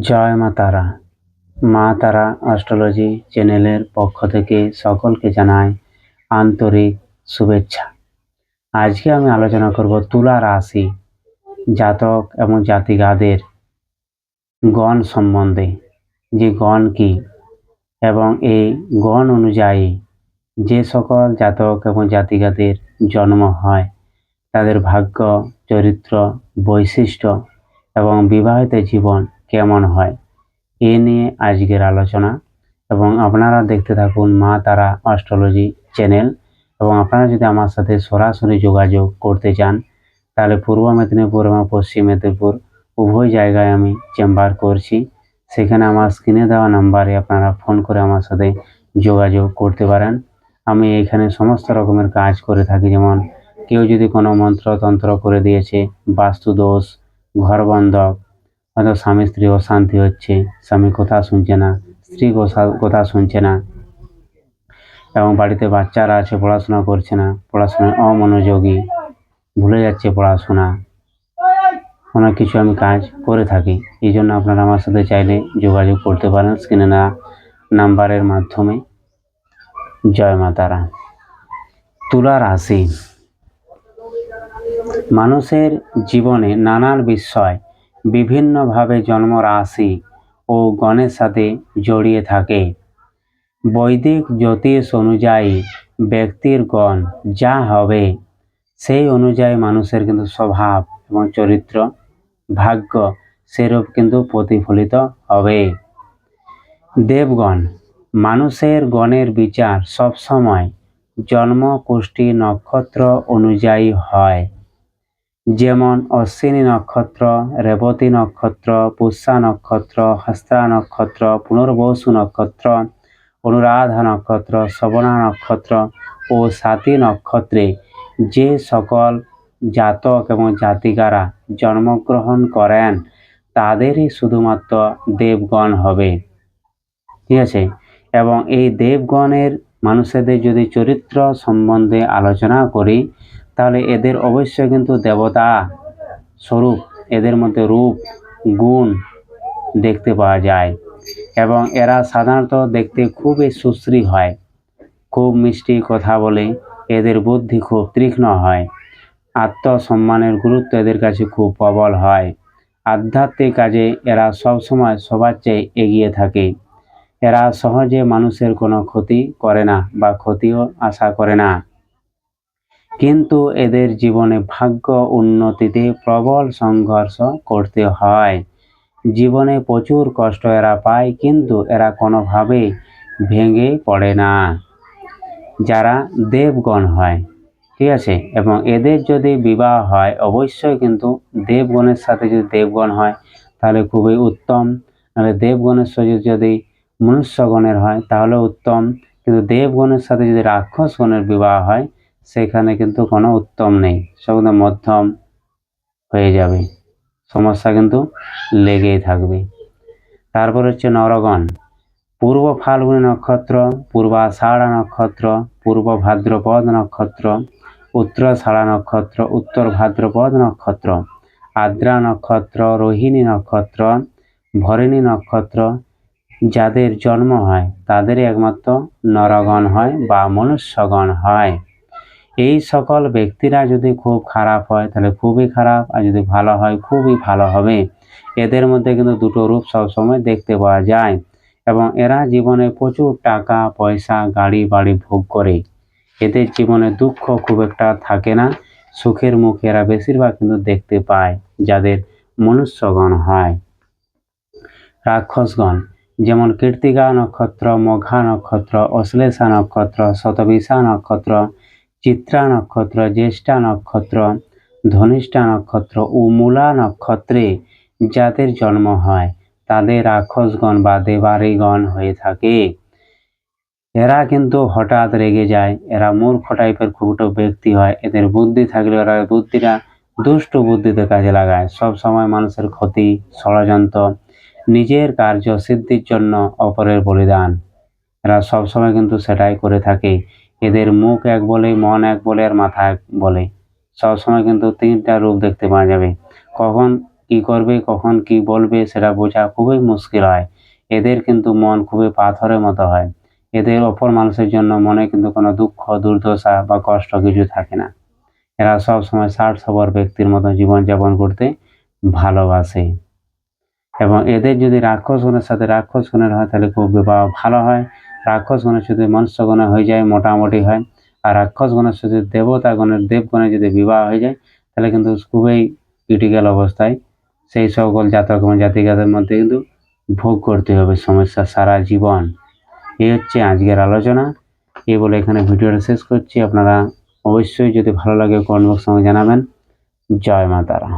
জয় মা তারা। মা তারা অ্যাস্ট্রোলজি চ্যানেলের পক্ষ থেকে সকলকে জানাই আন্তরিক শুভেচ্ছা। আজকে আমি আলোচনা করব তুলা রাশি জাতক এবং জাতিকাদের গণ সম্বন্ধে। যে গণ কি এবং এই গণ অনুযায়ী যে সকল জাতক এবং জাতিকাদের জন্ম হয়, তাদের ভাগ্য, চরিত্র, বৈশিষ্ট্য এবং বিবাহিত জীবন কেমন হয়? এ নিয়ে আজকের আলোচনা। এবং আপনারা দেখতে থাকুন মা তারা অ্যাস্ট্রোলজি চ্যানেল। এবং আপনারা যদি আমার সাথে সরাসরি যোগাযোগ করতে চান, তাহলে পূর্ব মেদিনীপুর এবং পশ্চিম মেদিনীপুর উভয় জায়গায় আমি চেম্বার করছি। সেখানে আমার স্ক্রিনে দেওয়া নাম্বারে আপনারা ফোন করে আমার সাথে যোগাযোগ করতে পারেন। আমি এখানে সমস্ত রকমের কাজ করে থাকি। যেমন কেউ যদি কোনো মন্ত্রতন্ত্র করে দিয়েছে বাস্তু দোষ ঘর বন্ধক হয়তো স্বামী স্ত্রী অশান্তি হচ্ছে, স্বামী কথা শুনছে না, স্ত্রী কথা- শুনছে না। এবং বাড়িতে বাচ্চারা আছে, পড়াশোনা করছে না, পড়াশোনায় অমনোযোগী, ভুলে যাচ্ছে পড়াশোনা। অনেক কিছু আমি কাজ করে থাকি, এই জন্য আপনারা আমার সাথে চাইলে যোগাযোগ করতে পারেন, স্ক্রিনে না নাম্বারের মাধ্যমে। জয় মাতারা তুলা রাশি। মানুষের জীবনে নানান বিষয় বিভিন্নভাবে জন্ম রাশি ও গণের সাথে জড়িয়ে থাকে। বৈদিক জ্যোতিষ অনুযায়ী ব্যক্তির গণ যা হবে, সেই অনুযায়ী মানুষের কিন্তু স্বভাব এবং চরিত্র, ভাগ্য সেরূপ কিন্তু প্রতিফলিত হবে। দেবগণ, মানুষের গণের বিচার সবসময় জন্ম কুষ্টি নক্ষত্র অনুযায়ী হয়। যেমন অশ্বিনী নক্ষত্র, রেবতী নক্ষত্র, পুষ্যা নক্ষত্র, হস্তা নক্ষত্র, পুনর্বসু নক্ষত্র, অনুরাধা নক্ষত্র, শবনা নক্ষত্র ও সাতী নক্ষত্রে যে সকল জাতক এবং জাতিকারা জন্মগ্রহণ করেন, তাদেরই শুধুমাত্র দেবগণ হবে। ঠিক আছে? এবং এই দেবগণের মানুষেদের যদি চরিত্র সম্বন্ধে আলোচনা করি তাহলে এদের অবশ্যই কিন্তু দেবতা স্বরূপ, এদের মধ্যে রূপ, গুণ দেখতে পাওয়া যায়। এবং এরা সাধারণত দেখতে খুবই সুশ্রী হয়, খুব মিষ্টি কথা বলে, এদের বুদ্ধি খুব তীক্ষ্ণ হয়, আত্মসম্মানের গুরুত্ব এদের কাছে খুব প্রবল হয়। আধ্যাত্মিক কাজে এরা সবসময় সবার চেয়ে এগিয়ে থাকে। এরা সহজে মানুষের কোনো ক্ষতি করে না বা ক্ষতিও আশা করে না। কিন্তু এদের জীবনে ভাগ্য উন্নতিতে প্রবল সংঘর্ষ করতে হয়। জীবনে প্রচুর কষ্ট এরা পায়, কিন্তু এরা কোনোভাবে ভেঙে পড়ে না। যারা দেবগণ হয়, ঠিক আছে? এবং এদের যদি বিবাহ হয়, অবশ্যই কিন্তু দেবগণের সাথে যদি দেবগণ হয়, তাহলে খুবই উত্তম। নাহলে দেবগণের সাথে যদি মনুষ্যগণের হয় তাহলে উত্তম। কিন্তু দেবগণের সাথে যদি রাক্ষসগণের বিবাহ হয় সেখানে কিন্তু কোনো উত্তম নেই। সেগুলো মধ্যম হয়ে যাবে। সমস্যা কিন্তু লেগেই থাকবে। তারপর হচ্ছে নরগণ। পূর্ব ফাল্গুনী নক্ষত্র, পূর্বাষাঢ়া নক্ষত্র পূর্ব ভাদ্রপদ নক্ষত্র উত্তর উত্তরাষাঢ়া নক্ষত্র উত্তর ভাদ্রপদ নক্ষত্র, আদ্রা নক্ষত্র, রোহিণী নক্ষত্র, ভরিণী নক্ষত্র যাদের জন্ম হয়, তাদেরই একমাত্র নরগণ হয় বা মনুষ্যগণ হয়। এই সকল ব্যক্তিরা যদি খুব খারাপ হয়, তাহলে খুবই খারাপ, আর যদি ভালো হয়, খুবই ভালো হবে। এদের মধ্যে কিন্তু দুটো রূপ সবসময় দেখতে পাওয়া যায়, এবং এরা জীবনে প্রচুর টাকা, পয়সা, গাড়ি, বাড়ি ভোগ করে। এদের জীবনে দুঃখ খুব একটা থাকে না, সুখের মুখ এরা বেশিরভাগ কিন্তু দেখতে পায়, যাদের মনুষ্যগণ হয়। রাক্ষসগণ, যেমন কীর্তিকা নক্ষত্র, মঘা নক্ষত্র, অশ্লেষা নক্ষত্র শতবিশা নক্ষত্র চিত্রা নক্ষত্র, জ্যেষ্ঠা নক্ষত্র, ধনিষ্ঠা নক্ষত্র ও মূলা নক্ষত্রে যাদের জন্ম হয়, তাদের রাক্ষসগণ বা দেবারিগণ হয়ে থাকে। এরা কিন্তু হঠাৎ রেগে যায়, এরা মূর্খ টাইপের খুব একটা ব্যক্তি হয়, এদের বুদ্ধি থাকলে এরা বুদ্ধিটা দুষ্ট বুদ্ধিতে কাজে লাগায়। সব সময় মানুষের ক্ষতি, ষড়যন্ত্র, নিজের কার্য সিদ্ধির জন্য অপরের বলিদান। এরা সবসময় কিন্তু সেটাই করে থাকে। এদের মুখ এক বলে মন এক বলে আর মাথা এক বলে। সবসময় কিন্তু তিনটা রূপ দেখতে পাওয়া যাবে। কখন কি করবে, কখন কি বলবে সেটা বোঝা খুবই মুশকিল হয়। এদের কিন্তু মন খুবই পাথরের মতো হয়। এদের অপর মানুষের জন্য মনে কিন্তু কোনো দুঃখ, দুর্দশা বা কষ্ট কিছু থাকে না। এরা সব সময় ষাট সবর ব্যক্তির মতো জীবনযাপন করতে ভালোবাসে। এবং এদের যদি রাক্ষস গুণের সাথে রাক্ষস গুণের হয়, তাহলে খুব ভালো হয়। রাক্ষস গুণের সাথে মনুষ্য গুণে হয়ে যায়, মোটামুটি হয়। আর রাক্ষস গুণের সাথে দেবতা গুণের দেবগণের যদি বিবাহ হয়ে যায়, তাহলে কিন্তু খুবই ক্রিটিক্যাল অবস্থায় সেই সকল জাতক এবং জাতিকাদের মধ্যে কিন্তু ভোগ করতে হবে সমস্যা সারা জীবন। এই হচ্ছে আজকের আলোচনা। এই বলে এখানে ভিডিওটা শেষ করছি। আপনারা অবশ্যই যদি ভালো লাগে কমেন্ট বক্সে আমাকে জানাবেন। জয় মা তারা।